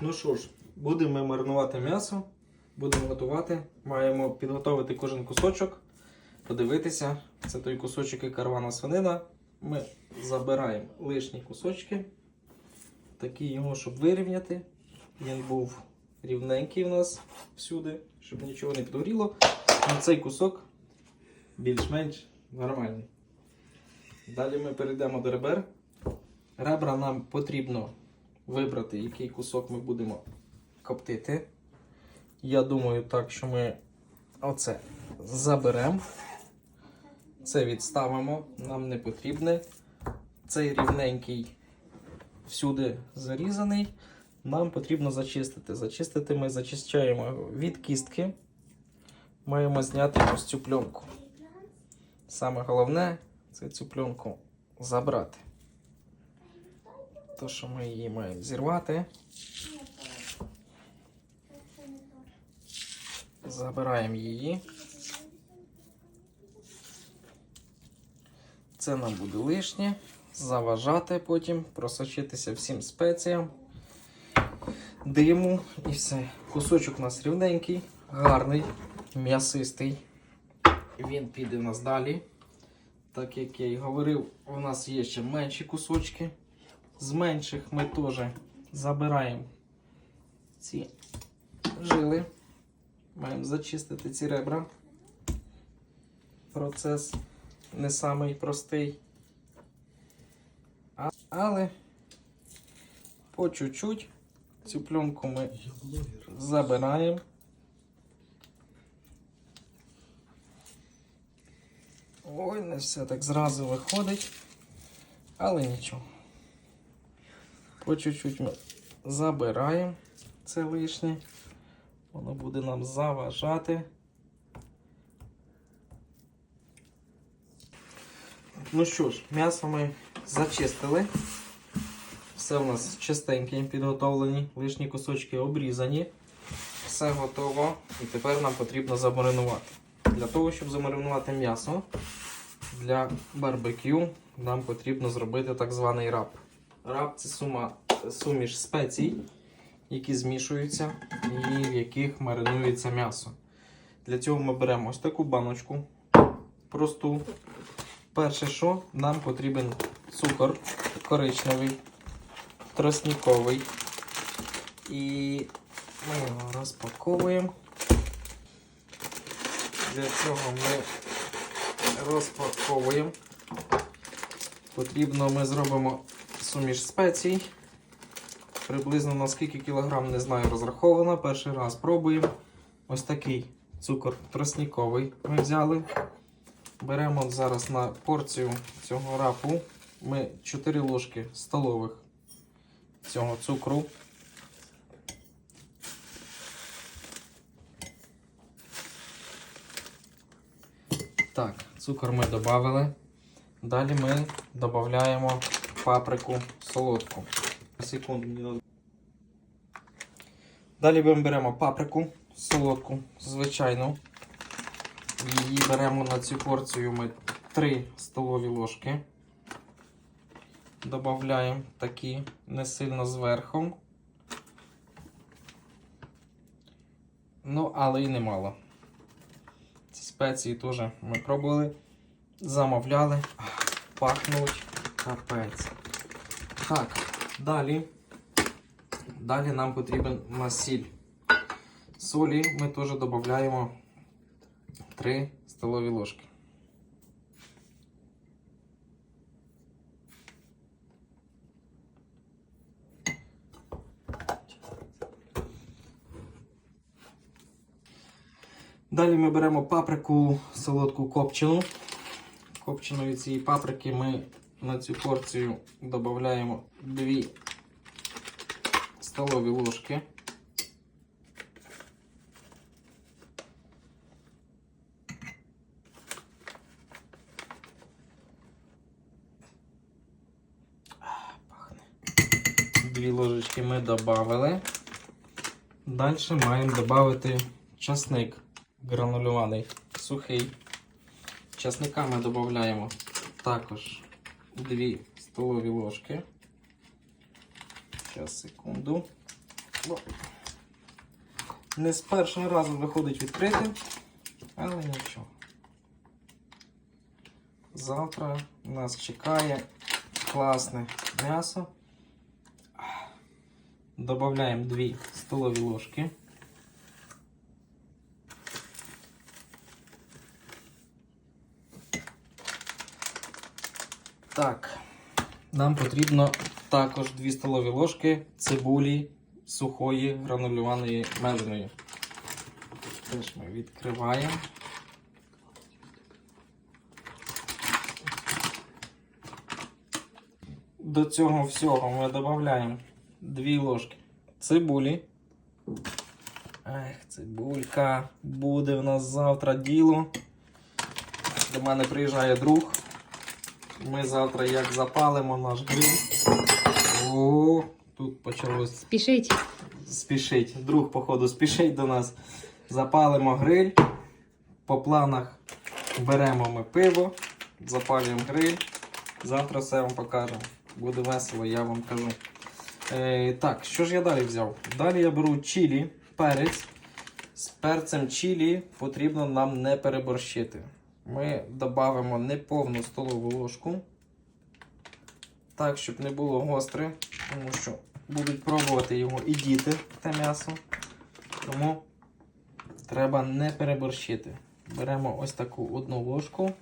Ну що ж, будемо маринувати м'ясо, будемо готувати. Маємо підготовити кожен кусочок, подивитися. Це той кусочок і карвана свинина. Ми забираємо лишні кусочки. Такі його, щоб вирівняти. Він був рівненький у нас всюди, щоб нічого не підгоріло. А цей кусок більш-менш нормальний. Далі ми перейдемо до ребер. Ребра нам потрібно вибрати, який кусок ми будемо коптити. Я думаю, так, що ми оце заберемо. Це відставимо, нам не потрібне. Цей рівненький всюди зарізаний. Нам потрібно зачистити. Зачистити ми зачищаємо від кістки. Маємо зняти ось цю пленку. Саме головне це цю пленку забрати. То, що ми її маємо зірвати. Забираємо її. Це нам буде лишнє. Заважати потім, просочитися всім спеціям, диму і все. Кусочок у нас рівненький, гарний, м'ясистий. Він піде в нас далі. Так як я і говорив, у нас є ще менші кусочки. З менших ми теж забираємо ці жили. Маємо зачистити ці ребра. Процес не самий простий. Але по чуть-чуть цю пленку ми забираємо. Ой, не все так зразу виходить, але нічого. По чуть-чуть ми забираємо це лишнє. Воно буде нам заважати. Ну що ж, м'ясо ми зачистили. Все у нас чистеньке, підготовлені, лишні кусочки обрізані. Все готово. І тепер нам потрібно замаринувати. Для того, щоб замаринувати м'ясо для барбекю, нам потрібно зробити так званий раб. Раб це сума, суміш спецій, які змішуються і в яких маринується м'ясо. Для цього ми беремо ось таку баночку просту. Перше, що нам потрібен цукор коричневий, тростниковий. І ми його розпаковуємо. Для цього ми розпаковуємо. Потрібно ми зробимо суміш спецій. Приблизно на скільки кілограм, не знаю, розраховано. Перший раз пробуємо. Ось такий цукор тростниковий ми взяли. Беремо зараз на порцію цього рапу. Ми 4 ложки столових цього цукру. Так, цукор ми додали. Далі ми додаємо паприку солодку. Секунду. Далі ми беремо паприку солодку, звичайну. Її беремо на цю порцію ми 3 столові ложки. Додаємо такі не сильно зверху. Ну, але і немало. Ці спеції теж ми пробували, замовляли, пахнуть капець. Так, далі. Далі нам потрібен насіль. Солі ми теж додаємо 3 столові ложки. Далі ми беремо паприку солодку копчену. Копченої цієї паприки ми на цю порцію додаємо 2 столові ложки. Дві ложечки ми додали. Далі маємо додати часник гранульований, сухий. Часника ми додаємо також 2 столові ложки. Зараз, секунду. Не з першого разу виходить відкрити, але нічого. Завтра нас чекає класне м'ясо. Добавляємо 2 столові ложки. Так, нам потрібно також 2 столові ложки цибулі сухої гранульованої меленої. Теж ми відкриваємо. До цього всього ми додаємо 2 ложки цибулі. Ех, цибулька. Буде в нас завтра діло. До мене приїжджає друг. Ми завтра як запалимо наш гриль. О, тут почалось Спішіть. спішить. Друг, походу, спішить до нас. Запалимо гриль. По планах беремо ми пиво, запалюємо гриль. Завтра все вам покажемо. Буде весело, я вам кажу. Е, так, що ж я далі взяв? Далі я беру чилі, перець. З перцем чилі потрібно нам не переборщити. Ми додамо неповну столову ложку. Так, щоб не було гостре, тому що будуть пробувати його і діти, те м'ясо. Тому треба не переборщити. Беремо ось таку одну ложку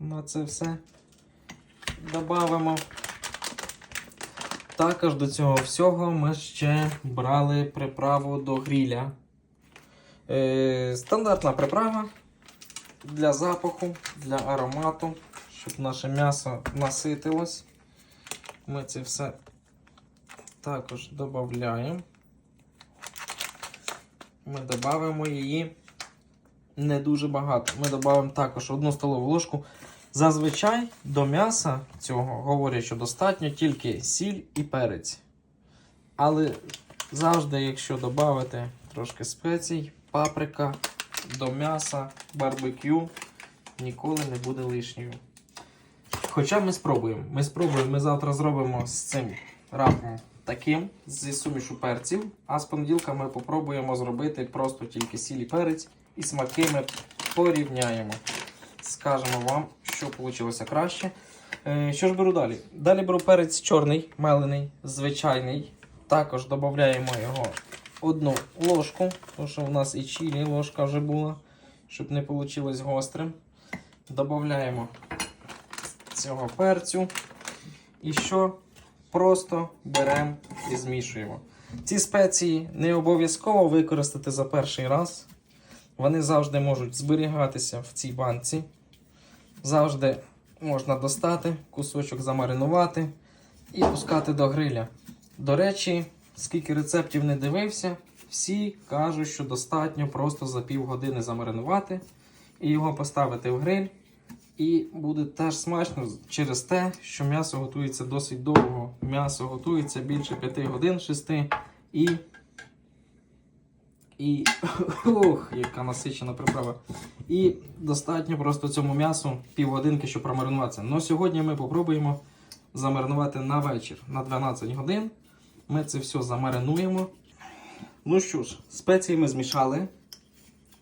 на це все. Добавимо. Також до цього всього ми ще брали приправу до гріля. Е, стандартна приправа для запаху, для аромату, щоб наше м'ясо наситилось. Ми це все також додаємо. Ми додаємо її не дуже багато. Ми додаємо також одну столову ложку. Зазвичай до м'яса цього говорять, що достатньо тільки сіль і перець. Але завжди, якщо додати трошки спецій, паприка до м'яса, барбекю, ніколи не буде лишньою. Хоча ми спробуємо. Ми спробуємо, ми завтра зробимо з цим рапом таким зі сумішу перців, а з понеділка ми попробуємо зробити просто тільки сіль і перець і смаки ми порівняємо. Скажемо вам, що вийшло краще. Е, Що ж беру далі? Далі беру перець чорний, мелений, звичайний. Також додаємо його одну ложку, тому що у нас і чилі ложка вже була, щоб не вийшло гострим. Додаємо цього перцю. І що? Просто беремо і змішуємо. Ці спеції не обов'язково використати за перший раз. Вони завжди можуть зберігатися в цій банці. Завжди можна достати, кусочок замаринувати і пускати до гриля. До речі, скільки рецептів не дивився, всі кажуть, що достатньо просто за півгодини замаринувати і його поставити в гриль. І буде теж смачно через те, що м'ясо готується досить довго. М'ясо готується більше 5 годин 6 і. І. Ох, яка насичена приправа. І достатньо просто цьому м'ясу півгодинки, щоб промаринуватися. Но сьогодні ми попробуємо замаринувати на вечір на 12 годин. Ми це все замаринуємо. Ну що ж, спеції ми змішали.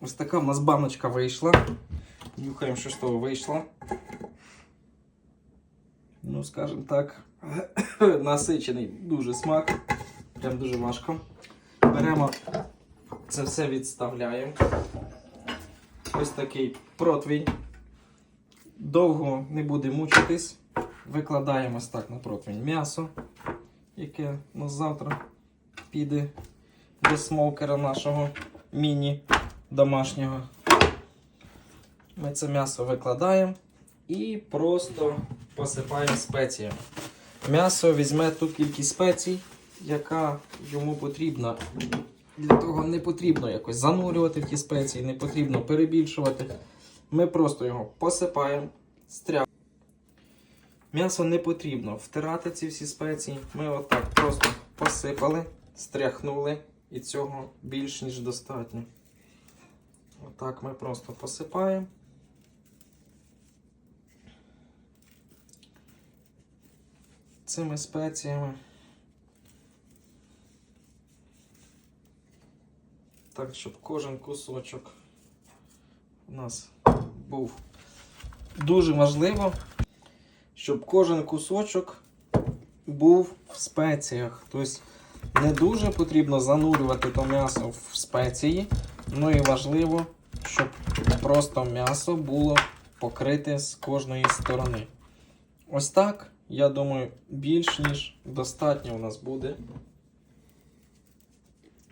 Ось така в нас баночка вийшла. Нюхаємо, що з того вийшло. Ну, скажімо так, насичений дуже смак. Прям дуже важко. Беремо це все відставляємо. Ось такий противень. Довго не буде мучитись. Викладаємо ось так на противень м'ясо, яке у нас завтра піде до смокера нашого міні домашнього. Ми це м'ясо викладаємо і просто посипаємо спеціями. М'ясо візьме ту кількість спецій, яка йому потрібна. Для того не потрібно якось занурювати в ті спеції, не потрібно перебільшувати. Ми просто його посипаємо, стряпаємо. М'ясо не потрібно втирати ці всі спеції. Ми отак просто посипали, стряхнули, і цього більш ніж достатньо. Отак ми просто посипаємо. Цими спеціями. Так, щоб кожен кусочок у нас був дуже важливо, щоб кожен кусочок був в спеціях. Тобто не дуже потрібно занурювати то м'ясо в спеції, ну і важливо, щоб просто м'ясо було покрите з кожної сторони. Ось так, я думаю, більш ніж достатньо у нас буде.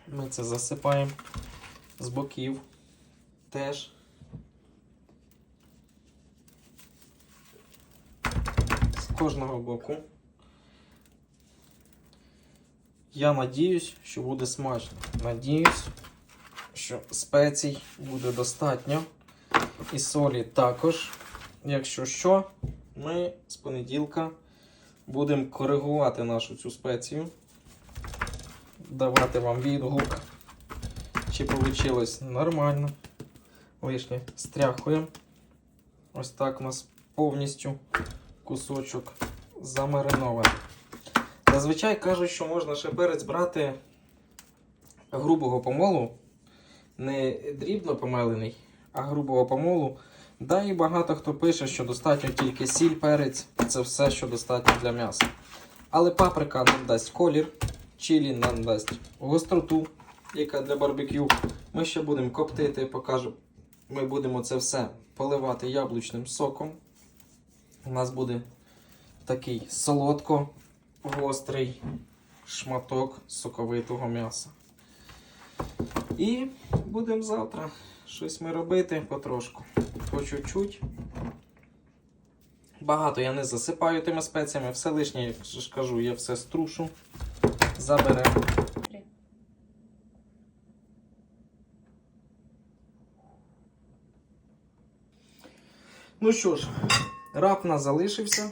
Ми це засипаємо з боків теж. Кожного боку. Я надіюсь, що буде смачно. Надіюсь, що спецій буде достатньо. І солі також. Якщо що, ми з понеділка будемо коригувати нашу цю спецію. Давати вам відгук, чи вийшло нормально. Лишнє стряхуємо. Ось так у нас повністю кусочок замаринований. Зазвичай кажуть, що можна ще перець брати грубого помолу, не дрібно помелений, а грубого помолу. Да і багато хто пише, що достатньо тільки сіль, перець, це все, що достатньо для м'яса. Але паприка нам дасть колір, чилі нам дасть гостроту, яка для барбекю. Ми ще будемо коптити, покажу. Ми будемо це все поливати яблучним соком. У нас буде такий солодко гострий шматок соковитого м'яса. І будемо завтра щось ми робити потрошку. По чуть-чуть. Багато я не засипаю тими спеціями, все лишнє, як ж кажу, я все струшу, заберемо. Ну що ж, рак у нас залишився.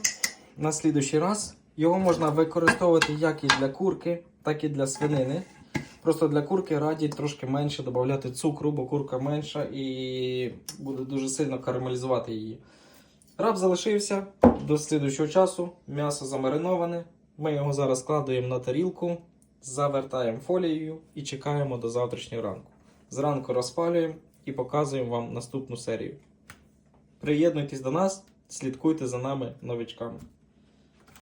На слідуючий раз його можна використовувати як і для курки, так і для свинини. Просто для курки раді трошки менше додати цукру, бо курка менша і буде дуже сильно карамелізувати її. Раб залишився до слідуючого часу. М'ясо замариноване. Ми його зараз складуємо на тарілку, завертаємо фолією і чекаємо до завтрашнього ранку. Зранку розпалюємо і показуємо вам наступну серію. Приєднуйтесь до нас, слідкуйте за нами новичками.